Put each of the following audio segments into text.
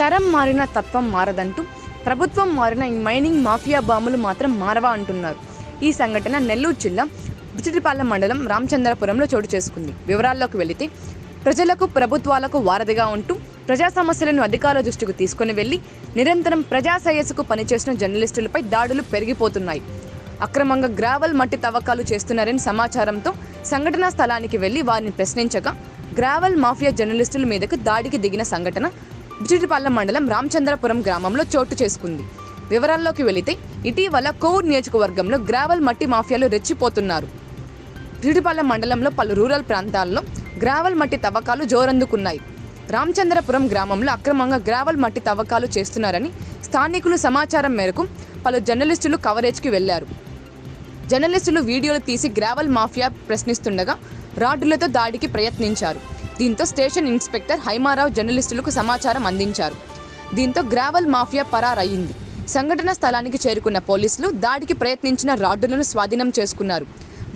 తరం మారిన తత్వం మారదంటూ ప్రభుత్వం మారిన ఈ మైనింగ్ మాఫియా బాంబులు మాత్రం మారవా అంటున్నారు. ఈ సంఘటన నెల్లూరు జిల్లా బుచ్చిటిపాలెం మండలం రామచంద్రపురంలో చోటు చేసుకుంది. వివరాల్లోకి వెళితే ప్రజలకు ప్రభుత్వాలకు వారధిగా ఉంటూ ప్రజా సమస్యలను అధికారుల దృష్టికి తీసుకుని వెళ్ళి నిరంతరం ప్రజా శ్రేయస్సుకు పనిచేసిన జర్నలిస్టులపై దాడులు పెరిగిపోతున్నాయి. అక్రమంగా గ్రావెల్ మట్టి తవ్వకాలు చేస్తున్నారని సమాచారంతో సంఘటనా స్థలానికి వెళ్ళి వారిని ప్రశ్నించగా గ్రావెల్ మాఫియా జర్నలిస్టుల మీదకు దాడికి దిగిన సంఘటన బుచ్చిటిపాలెం మండలం రామచంద్రపురం గ్రామంలో చోటు చేసుకుంది. వివరాల్లోకి వెళితే ఇటీవల కోవూర్ నియోజకవర్గంలో గ్రావెల్ మట్టి మాఫియాలు రెచ్చిపోతున్నారు. బుచ్చిటిపాలెం మండలంలో పలు రూరల్ ప్రాంతాల్లో గ్రావెల్ మట్టి తవ్వకాలు జోరందుకున్నాయి. రామచంద్రపురం గ్రామంలో అక్రమంగా గ్రావెల్ మట్టి తవ్వకాలు చేస్తున్నారని స్థానికులు సమాచారం మేరకు పలు జర్నలిస్టులు కవరేజ్కి వెళ్ళారు. జర్నలిస్టులు వీడియోలు తీసి గ్రావెల్ మాఫియా ప్రశ్నిస్తుండగా రాడ్డులతో దాడికి ప్రయత్నించారు. దీంతో స్టేషన్ ఇన్స్పెక్టర్ హైమారావు జర్నలిస్టులకు సమాచారం అందించారు. దీంతో గ్రావల్ మాఫియా పరారయ్యింది సంఘటన స్థలానికి చేరుకున్న పోలీసులు దాడికి ప్రయత్నించిన రాడ్డులను స్వాధీనం చేసుకున్నారు.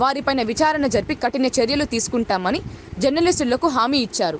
వారిపైన విచారణ జరిపి కఠిన చర్యలు తీసుకుంటామని జర్నలిస్టులకు హామీ ఇచ్చారు.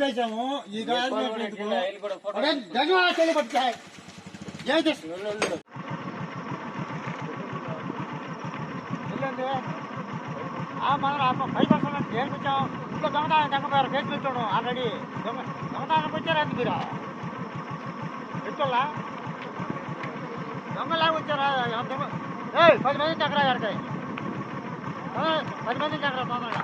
మనం ఆపేసాము ఈ గాలి ధన్యవాదాలు తెలియపడతాయి జై కృష్ణ వెళ్ళండి ఆ మనం ఆ పైకి వస్తాం దేనికి వచ్చాం ఇంట్లో దొంగతనం దొంగపోయారు కేసు పెట్టాడు ఆల్రెడీ. దొంగ దొంగతనానికి వచ్చారు అది మీరు పెట్టుకోలా దొంగలాగా వచ్చారా? దొంగ ఏయ్ పది మంది చక్రా గారికి పది మంది చక్రా తొందరగా.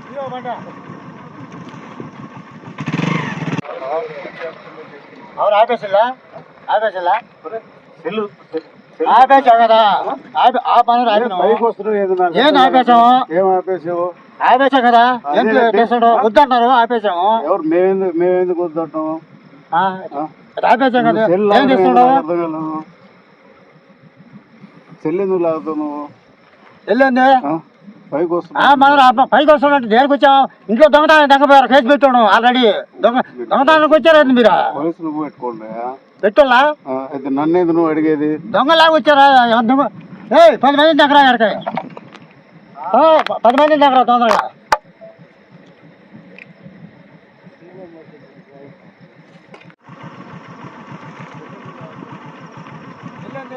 ఇదిగో బండ అవును ఆపేసిల్లా? ఆపేసిల్లా? సెల్లు ఆపేసావు కదా? ఆపే ఆ పనులు ఆపినావు పైకి వస్తున్నావు ఏదో నాకు ఏం ఆపేసాము ఏం ఆపేసావు? ఆపేసాం కదా? అదే. చేస్తాడు వద్దన్నారు ఆపేసాము ఎవరు మేమెందుకు మేమెందుకు వద్దంటాం ఆ, ఆపేసాం కదా? సెల్ ఏం చేస్తున్నాడు సెల్ ఎందుకు లాగుతావు నువ్వు వెళ్ళండి? పైకి ఆ వస్తున్నావు మనం పైకి వస్తాడంటే దేనికి వచ్చాం ఇంట్లో దొంగతనం దొంగపోయారు కేసు పెట్టాడు ఆల్రెడీ. దొంగ దొంగతనానికి వచ్చారు మీరు? పోలీసులు పెట్టుకోండి పెట్టోళ్ళా ఆ, అయితే నువ్వు అడిగేది? దొంగలాగా వచ్చారా? దొంగ ఏయ్ పది మంది దగ్గర ప- పది మంది దగ్గర తొందరగా ఏంది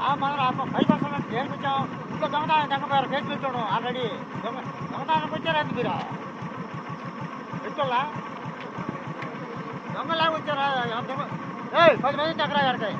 ఆ మనం ఆ పైకి వస్తామంటే దేనికి వచ్చాం ఇంట్లో దొంగతనం తగ్గపోయారు కేసు పెట్టాడు ఆల్రెడీ దొంగ దొంగతనానికి వచ్చారా ఏంది మీరు పెట్టుకోలా దొంగలాగా వచ్చారా ఆ దొంగ ఏయ్ పది మంది దగ్గర ఎక్కడికి